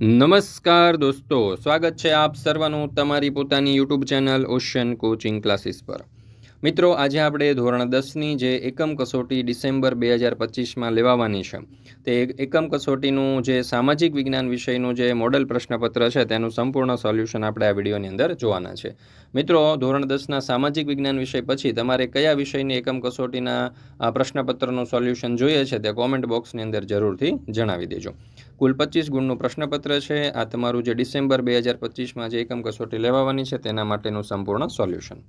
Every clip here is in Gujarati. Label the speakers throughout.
Speaker 1: નમસ્કાર દોસ્તો, સ્વાગત છે આપ સર્વનું તમારી પોતાની YouTube channel Ocean coaching classes પર. મિત્રો, આજે આપણે ધોરણ દસની જે એકમ કસોટી ડિસેમ્બર બે હજાર પચીસમાં લેવાવાની છે, તે એકમ કસોટીનું જે સામાજિક વિજ્ઞાન વિષયનું જે મોડલ પ્રશ્નપત્ર છે, તેનું સંપૂર્ણ સોલ્યુશન આપણે આ વિડીયોની અંદર જોવાના છે. મિત્રો, ધોરણ દસના સામાજિક વિજ્ઞાન વિષય પછી તમારે કયા વિષયની એકમ કસોટીના પ્રશ્નપત્રનું સોલ્યુશન જોઈએ છે, તે કોમેન્ટ બોક્સની અંદર જરૂરથી જણાવી દેજો. કુલ પચીસ ગુણનું પ્રશ્નપત્ર છે. આ તમારું જે ડિસેમ્બર બે હજાર પચીસમાં જે એકમ કસોટી લેવાની છે, તેના માટેનું સંપૂર્ણ સોલ્યુશન.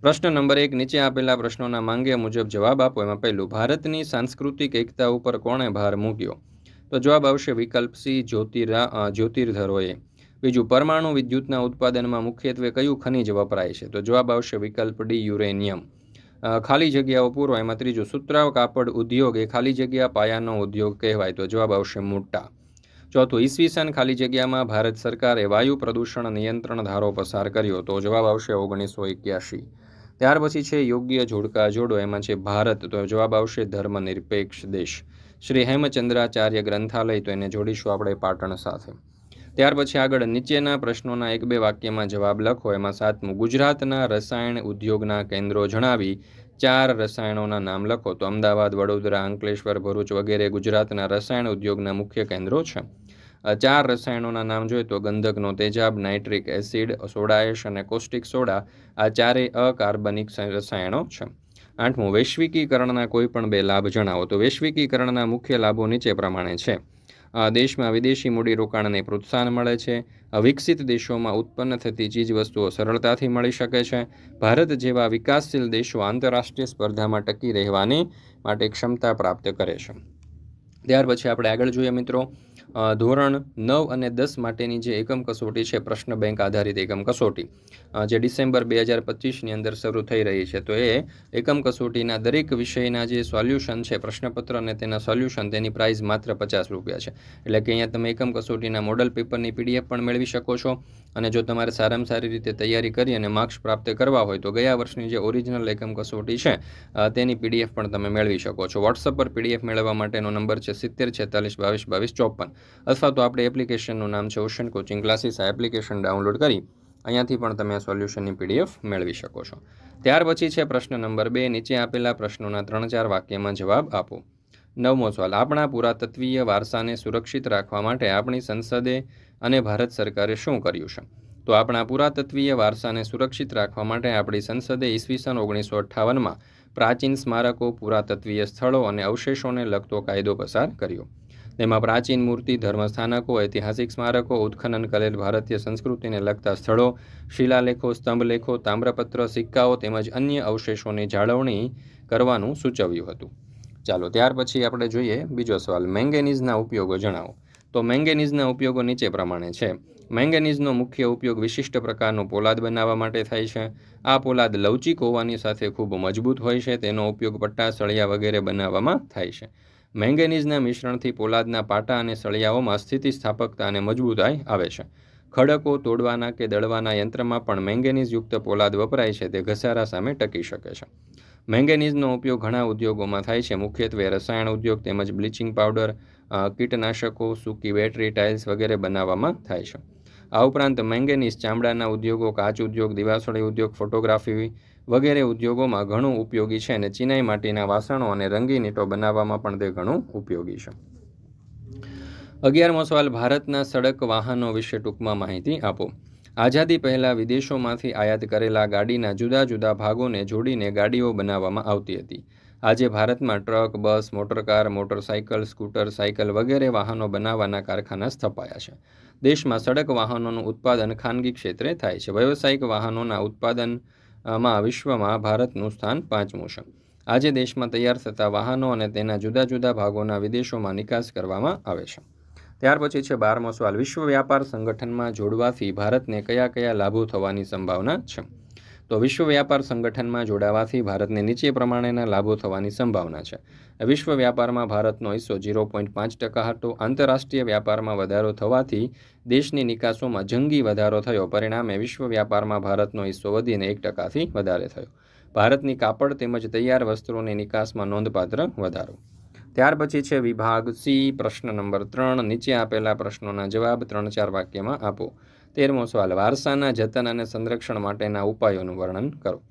Speaker 1: પ્રશ્ન નંબર એક, નીચે આપેલા પ્રશ્નોના માંગ્યા મુજબ જવાબ આપો. એમાં પહેલું, ભારતની સાંસ્કૃતિક એકતા ઉપર કોણે ભાર મૂક્યો? તો જવાબ આવશે વિકલ્પ સી, જ્યોતિરા જ્યોતિર્ધરોએ. બીજું, પરમાણુ વિદ્યુતના ઉત્પાદનમાં મુખ્યત્વે કયું ખનિજ વપરાય છે? તો જવાબ આવશે વિકલ્પ ડી, યુરેનિયમ. ખાલી જગ્યાઓ પૂરો, એમાં ત્રીજું સુતરાવ કાપડ ઉદ્યોગ, એ ખાલી જગ્યા પાયાનો ઉદ્યોગ કહેવાય, તો જવાબ આવશે મોટા. ચોથું, ઈસવીસન ખાલી જગ્યામાં ભારત સરકારે વાયુ પ્રદૂષણ નિયંત્રણ ધારો પસાર કર્યો, તો જવાબ આવશે ઓગણીસો એક્યાસી ત્યાર પછી છે યોગ્ય જોડકા જોડો, એમાં છે ભારત, તો જવાબ આવશે ધર્મનિરપેક્ષ દેશ. શ્રી હેમચંદ્રાચાર્ય ગ્રંથાલય, તો એને જોડીશું આપણે પાટણ સાથે. ત્યાર પછી આગળ નીચેના પ્રશ્નોના એક બે વાક્યમાં જવાબ લખો. એમાં સાતમું, ગુજરાતના રસાયણ ઉદ્યોગના કેન્દ્રો જણાવી ચાર રસાયણોના નામ લખો. તો અમદાવાદ, વડોદરા, અંકલેશ્વર, ભરૂચ વગેરે ગુજરાતના રસાયણ ઉદ્યોગના મુખ્ય કેન્દ્રો છે. ચાર રસાયણોના નામ જોઈએ તો ગંધકનો તેજાબ, નાઇટ્રિક એસિડ સોડાએશ અને કોસ્ટિક સોડા આ ચારેય અકાર્બનિક રસાયણો છે. આઠમું, વૈશ્વિકીકરણના કોઈ પણ બે લાભ જણાવો. તો વૈશ્વિકીકરણના મુખ્ય લાભો નીચે પ્રમાણે છે. દેશમાં વિદેશી મૂડીરોકાણને પ્રોત્સાહન મળે છે. વિકસિત દેશોમાં ઉત્પન્ન થતી ચીજવસ્તુઓ સરળતાથી મળી શકે છે. ભારત જેવા વિકાસશીલ દેશો આંતરરાષ્ટ્રીય સ્પર્ધામાં ટકી રહેવાની માટે ક્ષમતા પ્રાપ્ત કરે છે. ત્યાર પછી આપણે આગળ જોઈએ મિત્રો ધોરણ નવ અને દસ માટેની જે એકમ કસોટી છે, પ્રશ્ન બેંક આધારિત એકમ કસોટી જે ડિસેમ્બર બે હજાર પચીસની અંદર શરૂ થઈ રહી છે. તો એ એકમ કસોટીના દરેક વિષયના જે સોલ્યુશન છે, પ્રશ્નપત્ર અને તેના સોલ્યુશન, તેની પ્રાઇસ માત્ર પચાસ રૂપિયા છે. એટલે કે અહીંયા તમે એકમ કસોટીના મોડલ પેપરની પીડીએફ પણ મેળવી શકો છો અને જો તમારે સારામાં સારી રીતે તૈયારી કરી અને માર્ક્સ પ્રાપ્ત કરવા હોય તો ગયા વર્ષની જે ઓરિજિનલ એકમ કસોટી છે તેની પીડીએફ પણ તમે મેળવી શકો છો. વોટ્સઅપ પર પીડીએફ મેળવવા માટેનો નંબર છે સિત્તેર છેતાલીસ બાવીસ બાવીસ ચોપન. અથવા તો આપણે એપ્લિકેશનનું નામ છે ઓશન કોચિંગ ક્લાસીસ. આ એપ્લિકેશન ડાઉનલોડ કરી અહીંયાથી પણ તમે આ સોલ્યુશનની પીડીએફ મેળવી શકો છો. ત્યાર પછી છે પ્રશ્ન નંબર બે. નીચે આપેલા પ્રશ્નોના ત્રણ ચાર વાક્યમાં જવાબ આપો. નવમો સવાલ. આપણા પુરાતત્વીય વારસાને સુરક્ષિત રાખવા માટે આપણી સંસદે અને ભારત સરકારે શું કર્યું છે? તો આપણા પુરાતત્વીય વારસાને સુરક્ષિત રાખવા માટે આપણી સંસદે ઈસવીસન ઓગણીસો અઠ્ઠાવનમાં પ્રાચીન સ્મારકો પુરાતત્વીય સ્થળો અને અવશેષોને લગતો કાયદો પસાર કર્યો. તેમાં પ્રાચીન મૂર્તિ, ધર્મસ્થાનકો, ઐતિહાસિક સ્મારકો, ઉત્ખનન કરેલ ભારતીય સંસ્કૃતિને લગતા સ્થળો, શિલાલેખો, સ્તંભલેખો, તામ્રપત્ર, સિક્કાઓ તેમજ અન્ય અવશેષોની જાળવણી કરવાનું સૂચવ્યું હતું. ચાલો ત્યાર પછી આપણે જોઈએ બીજો સવાલ. મેંગેનીઝના ઉપયોગો જણાવો. તો મેંગેનીઝના ઉપયોગો નીચે પ્રમાણે છે. મેંગેનીઝનો મુખ્ય ઉપયોગ વિશિષ્ટ પ્રકારનો પોલાદ બનાવવા માટે થાય છે. આ પોલાદ લવચીક હોવાની સાથે ખૂબ મજબૂત હોય છે. તેનો ઉપયોગ પટ્ટા, સળિયા વગેરે બનાવવામાં થાય છે. મેંગેનીઝના મિશ્રણથી પોલાદના પાટા અને સળિયાઓમાં સ્થિતિસ્થાપકતા અને મજબૂતાઈ આવે છે. ખડકો તોડવાના કે દળવાના યંત્રમાં પણ મેંગેનીઝયુક્ત પોલાદ વપરાય છે તે ઘસારા સામે ટકી શકે છે. મેંગેનીઝનો ઉપયોગ ઘણા ઉદ્યોગોમાં થાય છે, મુખ્યત્વે રસાયણ ઉદ્યોગ તેમજ બ્લીચિંગ પાવડર કીટનાશકો, સૂકી બેટરી, ટાઇલ્સ વગેરે બનાવવામાં થાય છે. આ ઉપરાંત મેંગેનીઝ ચામડાના ઉદ્યોગો, કાચ ઉદ્યોગ, દિવાસળી ઉદ્યોગ, ફોટોગ્રાફી વગેરે ઉદ્યોગોમાં ઘણું ઉપયોગી છે અને ચિનાઈ માટીના વાસણો અને રંગીન ઈંટો બનાવવામાં પણ તે ઘણું ઉપયોગી છે. અગિયારમો સવાલ, ભારતના સડક વાહનો વિશે ટૂંકમાં માહિતી આપો. આઝાદી પહેલાં વિદેશોમાંથી આયાત કરેલા ગાડીના જુદા જુદા ભાગોને જોડીને ગાડીઓ બનાવવામાં આવતી હતી. આજે ભારતમાં truck, bus, motorcar, motorcycle, scooter, cycle વગેરે વાહનો બનાવવાના કારખાના સ્થપાયા છે. દેશમાં સડક વાહનોનું ઉત્પાદન ખાનગી ક્ષેત્રે થાય છે. વ્યવસાયિક વાહનોના ઉત્પાદન માં વિશ્વમાં ભારતનું સ્થાન પાંચમું છે. આજે દેશમાં તૈયાર થતા વાહનો અને તેના જુદા જુદા ભાગોના વિદેશોમાં નિકાસ કરવામાં આવે છે. ત્યાર પછી છે બારમો સવાલ. વિશ્વ વ્યાપાર સંગઠનમાં જોડવાથી ભારતને કયા કયા લાભો થવાની સંભાવના છે? તો વિશ્વ વ્યાપાર સંગઠનમાં જોડાવાથી ભારતને નીચે પ્રમાણેના લાભો થવાની સંભાવના છે. વિશ્વ વ્યાપારમાં ભારતનો હિસ્સો ઝીરો પોઈન્ટ પાંચ ટકા હતો. આંતરરાષ્ટ્રીય વ્યાપારમાં વધારો થવાથી દેશની નિકાસોમાં જંગી વધારો થયો. પરિણામે વિશ્વ વ્યાપારમાં ભારતનો હિસ્સો વધીને એક ટકાથી વધારે થયો. ભારતની કાપડ તેમજ તૈયાર વસ્ત્રોની નિકાસમાં નોંધપાત્ર વધારો. ત્યાર પછી છે વિભાગ સી, પ્રશ્ન નંબર ત્રણ. નીચે આપેલા પ્રશ્નોના જવાબ ત્રણ ચાર વાક્યમાં આપો. તેરમો સવાલ. વારસાના જતન અને સંરક્ષણ માટેના ઉપાયોનું વર્ણન કરો.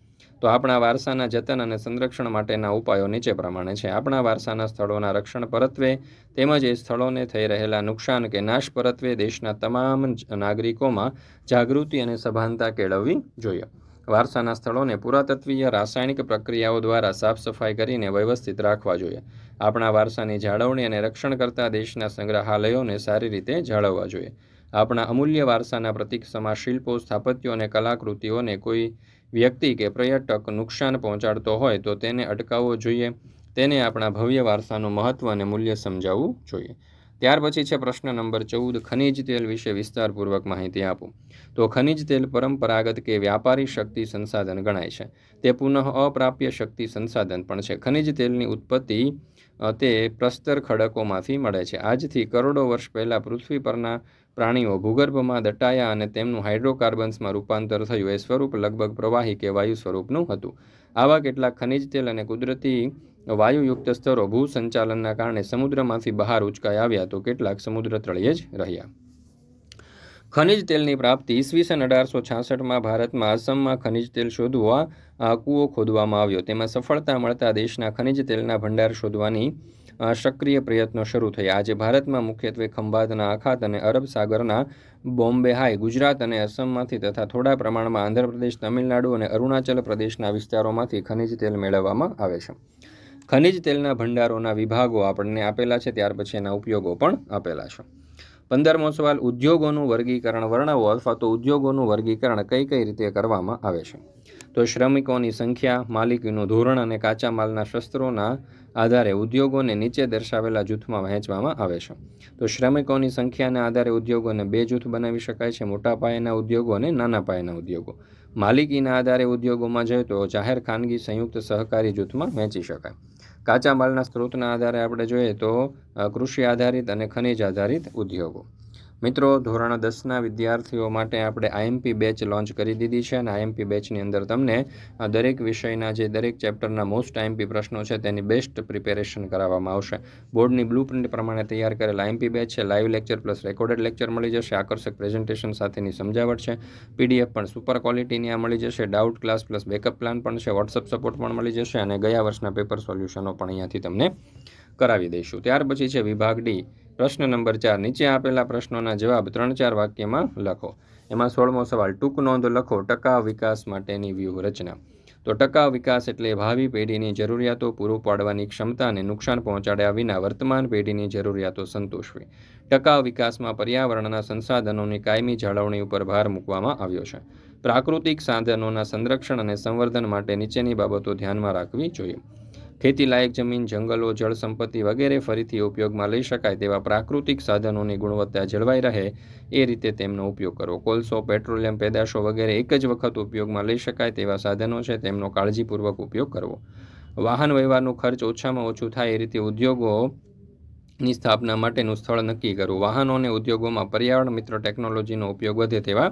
Speaker 1: તો આપણા વારસાના જતન અને સંરક્ષણ માટેના ઉપાયો નીચે પ્રમાણે છે. આપણા વારસાના સ્થળોના રક્ષણ પરત્વે તેમજ એ સ્થળોને થઈ રહેલા નુકસાન કે નાશ પરત્વે દેશના તમામ નાગરિકોમાં જાગૃતિ અને સભાનતા કેળવવી જોઈએ. વારસાના સ્થળોને પુરાતત્વીય રાસાયણિક પ્રક્રિયાઓ દ્વારા સાફ સફાઈ કરીને વ્યવસ્થિત રાખવા જોઈએ. આપણા વારસાની જાળવણી અને રક્ષણ કરતા દેશના સંગ્રહાલયોને સારી રીતે જાળવવા જોઈએ. આપણા અમૂલ્ય વારસાના પ્રતીક સમા શિલ્પો, સ્થાપત્યો અને કલાકૃતિઓને કોઈ વ્યક્તિ કે પર્યટક નુકસાન પહોંચાડતો હોય તો તેને અટકાવવો જોઈએ. તેને આપણા ભવ્ય વારસાનું મહત્ત્વ અને મૂલ્ય સમજાવવું જોઈએ. ત્યાર પછી છે પ્રશ્ન નંબર ચૌદ, ખનિજ તેલ વિશે વિસ્તારપૂર્વક માહિતી આપો. તો ખનિજ તેલ પરંપરાગત કે વ્યાપારી શક્તિ સંસાધન ગણાય છે. તે પુનઃ અપ્રાપ્ય શક્તિ સંસાધન પણ છે. ખનિજ તેલની ઉત્પત્તિ તે પ્રસ્તર ખડકોમાંથી મળે છે. આજથી કરોડો વર્ષ પહેલાં પૃથ્વી પરના પ્રાણીઓ ભૂગર્ભમાં દટાયા અને તેમનું હાઇડ્રોકાર્બન્સમાં રૂપાંતર થયું, એ સ્વરૂપ લગભગ પ્રવાહી કે વાયુ સ્વરૂપનું હતું. આવા કેટલાક ખનિજ તેલ અને કુદરતી વાયુયુક્ત સ્તરો ભૂ સંચાલનના કારણે સમુદ્રમાંથી બહાર ઉચકાઈ આવ્યા તો કેટલાક સમુદ્ર તળિયે જ રહ્યા. ખનિજ તેલની પ્રાપ્તિ ઈસવીસન અઢારસો છાસઠમાં ભારતમાં આસામમાં ખનિજ તેલ શોધવા આ કૂવો ખોદવામાં આવ્યો. તેમાં સફળતા મળતા દેશના ખનિજ તેલના ભંડાર શોધવાની સક્રિય પ્રયત્નો શરૂ થયા. આજે ભારતમાં મુખ્યત્વે ખંભાતના આખાત અને અરબ સાગરના બોમ્બે હાઈ, ગુજરાત અને અસમમાંથી તથા થોડા પ્રમાણમાં આંધ્રપ્રદેશ, તમિલનાડુ અને અરુણાચલ પ્રદેશના વિસ્તારોમાંથી ખનિજ તેલ મેળવવામાં આવે છે. ખનિજ તેલના ભંડારોના વિભાગો આપણને આપેલા છે, ત્યાર પછી એના ઉપયોગો પણ આપેલા છે. પંદરમો સવાલ, ઉદ્યોગોનું વર્ગીકરણ, વર્ણવો અથવા તો ઉદ્યોગોનું વર્ગીકરણ કઈ કઈ રીતે કરવામાં આવે છે? તો શ્રમિકોની સંખ્યા, માલિકીનું ધોરણ અને કાચા માલના શસ્ત્રોના આધારે ઉદ્યોગોને નીચે દર્શાવેલા જૂથમાં વહેંચવામાં આવે છે. તો શ્રમિકોની સંખ્યાના આધારે ઉદ્યોગોને બે જૂથ બનાવી શકાય છે, મોટા પાયાના ઉદ્યોગો અને નાના પાયાના ઉદ્યોગો. માલિકીના આધારે ઉદ્યોગોમાં જઈએ તો જાહેર ખાનગી સંયુક્ત સહકારી જૂથમાં વહેંચી શકાય. કાચા માલના સ્ત્રોતના આધારે આપણે જોઈએ તો કૃષિ આધારિત અને ખનિજ આધારિત ઉદ્યોગો. મિત્રો, ધોરણ દસના વિદ્યાર્થીઓ માટે આપણે આઈએમપી બેચ લોન્ચ કરી દીધી છે અને આઈએમપી બેચની અંદર તમને દરેક વિષયના જે દરેક ચેપ્ટરના મોસ્ટ આઈએમપી પ્રશ્નો છે તેની બેસ્ટ પ્રિપેરેશન કરાવવામાં આવશે. બોર્ડની બ્લુ પ્રિન્ટ પ્રમાણે તૈયાર કરેલ આઈએમપી બેચ છે, live lecture plus recorded lecture મળી જશે, આકર્ષક પ્રેઝન્ટેશન સાથેની સમજાવટ છે, પીડીએફ પણ સુપર ક્વોલિટીની આ મળી જશે, doubt class plus backup plan પણ છે, વોટ્સઅપ સપોર્ટ પણ મળી જશે અને ગયા વર્ષના પેપર સોલ્યુશનો પણ અહીંયાથી તમને કરાવી દઈશું. ત્યાર પછી છે વિભાગ ડી. પ્રશ્ન નંબર ચાર, નીચે આપેલા પ્રશ્નોના જવાબ ત્રણ ચાર વાક્યમાં લખો. એમાં સોળમો સવાલ, ટૂંક નોંધ લખો ટકાઉ વિકાસ માટેની વ્યૂહરચના. તો ટકાઉ વિકાસ એટલે ભાવિ પેઢીની જરૂરિયાતો પૂરું પાડવાની ક્ષમતાને નુકસાન પહોંચાડ્યા વિના વર્તમાન પેઢીની જરૂરિયાતો સંતોષવી. ટકાઉ વિકાસમાં પર્યાવરણના સંસાધનોની કાયમી જાળવણી ઉપર ભાર મૂકવામાં આવ્યો છે. પ્રાકૃતિક સાધનોના સંરક્ષણ અને સંવર્ધન માટે નીચેની બાબતો ધ્યાનમાં રાખવી જોઈએ. ખેતીલાયક જમીન, જંગલો, જળ સંપત્તિ વગેરે ફરીથી ઉપયોગમાં લઈ શકાય તેવા પ્રાકૃતિક સાધનોની ગુણવત્તા જળવાઈ રહે, એ રીતે તેમનો ઉપયોગ કરવો કોલસો, પેટ્રોલિયમ, પેદાશો વગેરે એક જ વખત ઉપયોગમાં લઈ શકાય તેવા સાધનો છે, તેમનો કાળજીપૂર્વક ઉપયોગ કરવો. વાહન વ્યવહારનું ખર્ચ ઓછામાં ઓછું થાય એ રીતે ઉદ્યોગોની સ્થાપના માટેનું સ્થળ નક્કી કરવું વાહનો અને ઉદ્યોગોમાં પર્યાવરણ મિત્ર ટેકનોલોજીનો ઉપયોગ વધે તેવા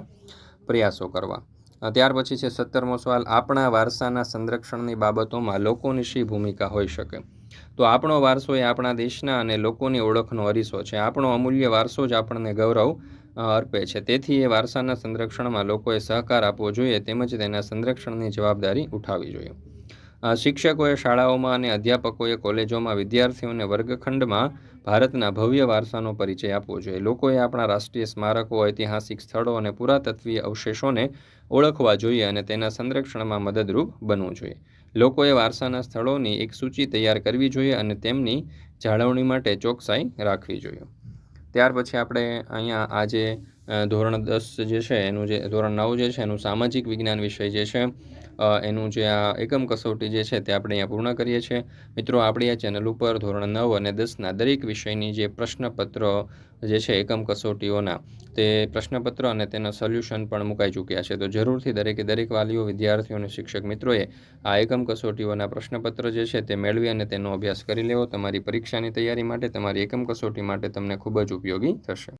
Speaker 1: પ્રયાસો કરવા. ત્યાર પછી છે સત્તરમો સવાલ, આપણા વારસાના સંરક્ષણની બાબતોમાં લોકોની શી ભૂમિકા હોઈ શકે? તો આપણો વારસો એ આપણા દેશના અને લોકોની ઓળખનો અરીસો છે. આપણો અમૂલ્ય વારસો જ આપણને ગૌરવ અર્પે છે. તેથી એ વારસાના સંરક્ષણમાં લોકોએ સહકાર આપવો જોઈએ, તેમજ તેના સંરક્ષણની જવાબદારી ઉઠાવવી જોઈએ. શિક્ષકોએ શાળાઓમાં અને અધ્યાપકોએ કોલેજોમાં વિદ્યાર્થીઓને વર્ગખંડમાં ભારતના ભવ્ય વારસાનો પરિચય આપવો જોઈએ. લોકોએ આપણા રાષ્ટ્રીય સ્મારકો, ઐતિહાસિક સ્થળો અને પુરાતત્વીય અવશેષોને ઓળખવા જોઈએ અને તેના સંરક્ષણમાં મદદરૂપ બનવું જોઈએ. લોકોએ વારસાના સ્થળોની એક સૂચિ તૈયાર કરવી જોઈએ અને તેમની જાળવણી માટે ચોકસાઈ રાખવી જોઈએ. ત્યાર પછી આપણે અહીંયા આજે ધોરણ દસ જે છે, એનું જે, ધોરણ નવ જે છે, એનું સામાજિક વિજ્ઞાન વિષય જે છે એનું જે આ એકમ કસોટી જે છે તે આપણે અહીંયા પૂર્ણ કરીએ છીએ. મિત્રો, આપણી આ ચેનલ ઉપર ધોરણ નવ અને દસના દરેક વિષયની જે પ્રશ્નપત્રો જે છે એકમ કસોટીઓના, તે પ્રશ્નપત્ર અને તેના સોલ્યુશન પણ મુકાઈ ચૂક્યા છે. તો જરૂરથી દરેકે દરેક વાલીઓ, વિદ્યાર્થીઓ અને શિક્ષક મિત્રોએ આ એકમ કસોટીઓના પ્રશ્નપત્ર જે છે તે મેળવી અને તેનો અભ્યાસ કરી લેવો. તમારી પરીક્ષાની તૈયારી માટે, તમારી એકમ કસોટી માટે તમને ખૂબ જ ઉપયોગી થશે.